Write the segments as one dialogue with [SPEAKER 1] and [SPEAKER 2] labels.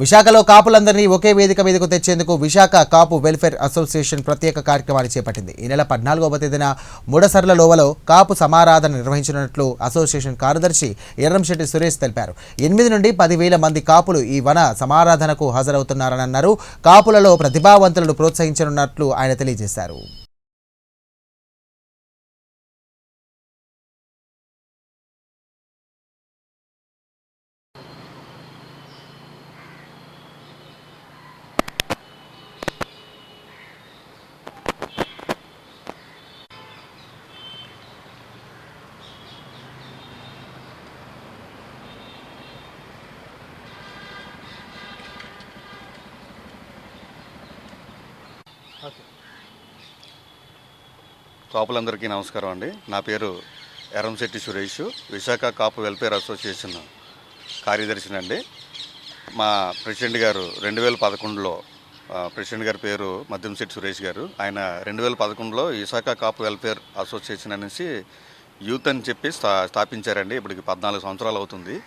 [SPEAKER 1] విశాఖలో కాపులందరినీ ఒకే వేదిక మీదకు తెచ్చేందుకు విశాఖ కాపు వెల్ఫేర్ అసోసియేషన్ ప్రత్యేక కార్యక్రమాన్ని చేపట్టింది. ఈ నెల పద్నాలుగవ తేదీన ముడసర్ల లోవలో కాపు సమారాధన నిర్వహించినట్లు అసోసియేషన్ కార్యదర్శి ఎర్రంశెట్టి సురేష్ తెలిపారు. ఎనిమిది నుండి పదివేల మంది కాపులు ఈ వన సమారాధనకు హాజరవుతున్నారని అన్నారు కాపులలో ప్రతిభావంతులను ప్రోత్సహించనున్నట్లు ఆయన తెలియజేశారు.
[SPEAKER 2] కాపులందరికీ నమస్కారం అండి. నా పేరు ఎర్రంశెట్టి సురేష్. విశాఖ కాపు వెల్ఫేర్ అసోసియేషన్ కార్యదర్శిని అండి. మా ప్రెసిడెంట్ గారు రెండు వేల పదకొండులో ప్రెసిడెంట్ గారి పేరు మద్యంశెట్టి సురేష్ గారు. ఆయన రెండు వేల పదకొండులో విశాఖ కాపు వెల్ఫేర్ అసోసియేషన్ అనేసి యూత్ అని చెప్పి స్థా స్థాపించారండి. ఇప్పటికి పద్నాలుగు సంవత్సరాలు అవుతుంది.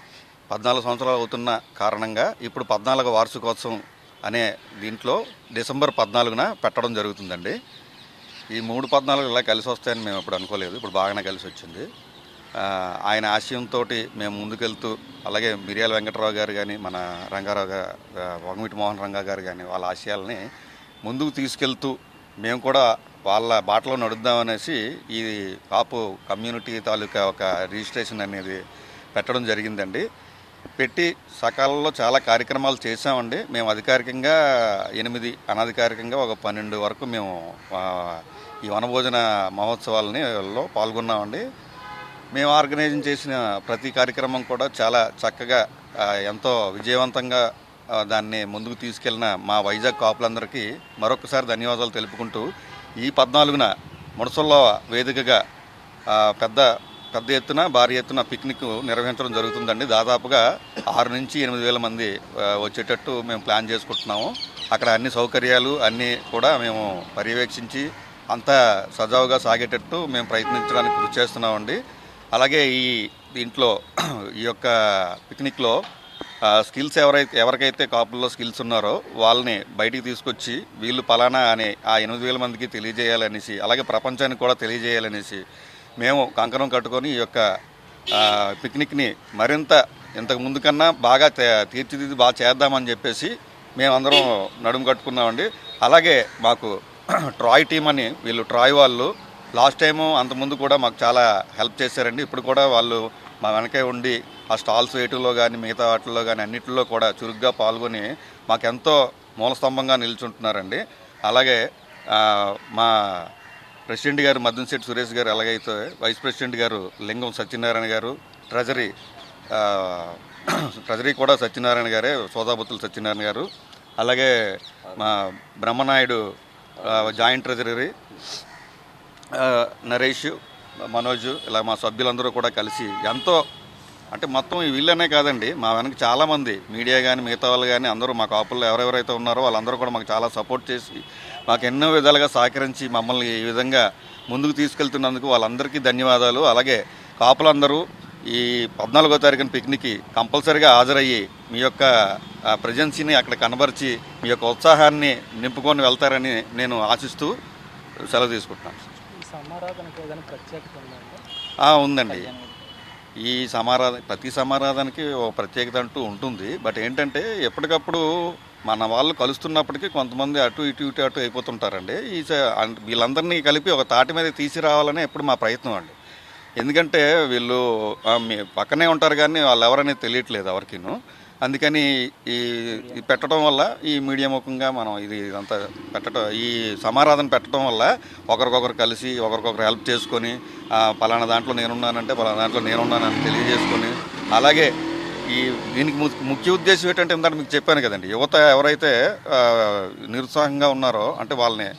[SPEAKER 2] పద్నాలుగు సంవత్సరాలు అవుతున్న కారణంగా ఇప్పుడు పద్నాలుగు వార్షికోత్సవం అనే దీంట్లో డిసెంబర్ పద్నాలుగున పెట్టడం జరుగుతుందండి. ఈ మూడు పద్నాలుగు ఇలా కలిసి వస్తాయని మేము ఇప్పుడు అనుకోలేదు. ఇప్పుడు బాగానే కలిసి వచ్చింది. ఆయన ఆశయంతో మేము ముందుకెళ్తూ అలాగే మిరియాల వెంకటరావు గారు కానీ మన రంగారావు గారు వంగమిటి మోహన్ రంగా గారు కానీ వాళ్ళ ఆశయాల్ని ముందుకు తీసుకెళ్తూ మేము కూడా వాళ్ళ బాటలో నడుద్దామనేసి ఈ కాపు కమ్యూనిటీ తాలూకా ఒక రిజిస్ట్రేషన్ అనేది పెట్టడం జరిగిందండి. పెట్టి సకాలంలో చాలా కార్యక్రమాలు చేసామండి మేము అధికారికంగా ఎనిమిది అనధికారికంగా ఒక పన్నెండు వరకు మేము ఈ వనభోజన మహోత్సవాలని లో పాల్గొన్నామండి. మేము ఆర్గనైజ్ చేసిన ప్రతి కార్యక్రమం కూడా చాలా చక్కగా ఎంతో విజయవంతంగా దాన్ని ముందుకు తీసుకెళ్ళిన మా వైజాగ్ కాపులందరికీ మరొకసారి ధన్యవాదాలు తెలుపుకుంటూ ఈ పద్నాలుగున ముడసల్లో వేదికగా పెద్ద పెద్ద ఎత్తున భారీ ఎత్తున పిక్నిక్ నిర్వహించడం జరుగుతుందండి. దాదాపుగా ఆరు నుంచి ఎనిమిది వేల మంది వచ్చేటట్టు మేము ప్లాన్ చేసుకుంటున్నాము. అక్కడ అన్ని సౌకర్యాలు అన్నీ కూడా మేము పర్యవేక్షించి అంతా సజావుగా సాగేటట్టు మేము ప్రయత్నించడానికి కృషి చేస్తున్నామండి. అలాగే ఈ దీంట్లో ఈ యొక్క పిక్నిక్లో స్కిల్స్ ఎవరైతే ఎవరికైతే కాపుల్లో స్కిల్స్ ఉన్నారో వాళ్ళని బయటికి తీసుకొచ్చి వీళ్ళు పలానా అనే ఆ ఎనిమిది వేల మందికి తెలియజేయాలనేసి అలాగే ప్రపంచానికి కూడా తెలియజేయాలనేసి మేము కంకణం కట్టుకొని ఈ యొక్క పిక్నిక్ని మరింత ఇంతకు ముందు కన్నా బాగా తీర్చిదిద్ది బాగా చేద్దామని చెప్పేసి మేమందరం నడుము కట్టుకున్నామండి. అలాగే మాకు ట్రాయ్ టీం అని వీళ్ళు ట్రాయ్ వాళ్ళు లాస్ట్ టైము అంతకుముందు కూడా మాకు చాలా హెల్ప్ చేశారండి. ఇప్పుడు కూడా వాళ్ళు మా వెనకే ఉండి ఆ స్టాల్స్ వేయటంలో కానీ మిగతా వాటిల్లో కానీ అన్నిటిలో కూడా చురుగ్గా పాల్గొని మాకెంతో మూలస్తంభంగా నిల్చుంటున్నారండి. అలాగే మా ప్రెసిడెంట్ గారు మద్దంశెట్టి సురేష్ గారు ఎలాగైతే వైస్ ప్రెసిడెంట్ గారు లింగం సత్యనారాయణ గారు ట్రెజరీ ట్రెజరీ కూడా సత్యనారాయణ గారే సోదాబుత్తులు సత్యనారాయణ గారు అలాగే మా బ్రహ్మనాయుడు జాయింట్ ట్రెజరీ నరేష్ మనోజ్ ఇలా మా సభ్యులందరూ కూడా కలిసి ఎంతో అంటే మొత్తం ఈ వీళ్ళనే కాదండి మా వెనక చాలామంది మీడియా కానీ మిగతా వాళ్ళు కానీ అందరూ మా కాపుల్లో ఎవరెవరైతే ఉన్నారో వాళ్ళందరూ కూడా మాకు చాలా సపోర్ట్ చేసి మాకు ఎన్నో విధాలుగా సహకరించి మమ్మల్ని ఈ విధంగా ముందుకు తీసుకెళ్తున్నందుకు వాళ్ళందరికీ ధన్యవాదాలు. అలాగే కాపులందరూ ఈ పద్నాలుగో తారీఖున పిక్నిక్కి కంపల్సరీగా హాజరయ్యి మీ యొక్క ప్రజెన్సీని అక్కడ కనబరిచి మీ యొక్క ఉత్సాహాన్ని నింపుకొని వెళ్తారని నేను ఆశిస్తూ సెలవు తీసుకుంటున్నాను. ఉందండి. ఈ సమారాధన ప్రతి సమారాధనకి ఓ ప్రత్యేకత అంటూ ఉంటుంది. బట్ ఏంటంటే ఎప్పటికప్పుడు మన వాళ్ళు కలుస్తున్నప్పటికీ కొంతమంది అటు ఇటు ఇటు అటు అయిపోతుంటారండి. ఈ వీళ్ళందరినీ కలిపి ఒక తాటి మీద తీసుకురావాలనే ఎప్పుడు మా ప్రయత్నం అండి. ఎందుకంటే వీళ్ళు మీ పక్కనే ఉంటారు కానీ వాళ్ళు ఎవరనేది తెలియట్లేదు ఎవరికిను. అందుకని ఈ పెట్టడం వల్ల ఈ మీడియా ముఖంగా మనం ఇది ఇదంతా పెట్టడం ఈ సమారాధన పెట్టడం వల్ల ఒకరికొకరు కలిసి ఒకరికొకరు హెల్ప్ చేసుకొని పలానా దాంట్లో నేనున్నానంటే పలానా దాంట్లో నేనున్నానని తెలియజేసుకొని అలాగే ఈ దీనికి ము- ముఖ్య ఉద్దేశం ఏంటంటే ఇందాక మీకు చెప్పాను కదండి. యువత ఎవరైతే నిరుత్సాహంగా ఉన్నారో అంటే వాళ్ళని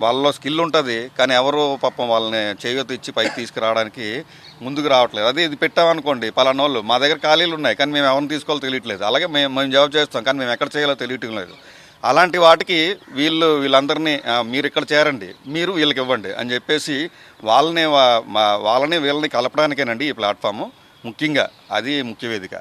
[SPEAKER 2] వాళ్ళలో స్కిల్ ఉంటుంది కానీ ఎవరు పాపం వాళ్ళని చేయూత ఇచ్చి పైకి తీసుకురావడానికి ముందుకు రావట్లేదు. అదే ఇది పెట్టామనుకోండి పలానా వాళ్ళు మా దగ్గర ఖాళీలు ఉన్నాయి కానీ మేము ఎవరిని తీసుకోవాలో తెలియట్లేదు. అలాగే మేము మేము జాబ్ చేస్తాం కానీ మేము ఎక్కడ చేయాలో తెలియటం లేదు. అలాంటి వాటికి వీళ్ళు వీళ్ళందరినీ మీరు ఇక్కడ చేరండి మీరు వీళ్ళకి ఇవ్వండి అని చెప్పేసి వాళ్ళని వాళ్ళని వీళ్ళని కలపడానికేనండి ఈ ప్లాట్ఫాము. ముఖ్యంగా అది ముఖ్య వేదిక.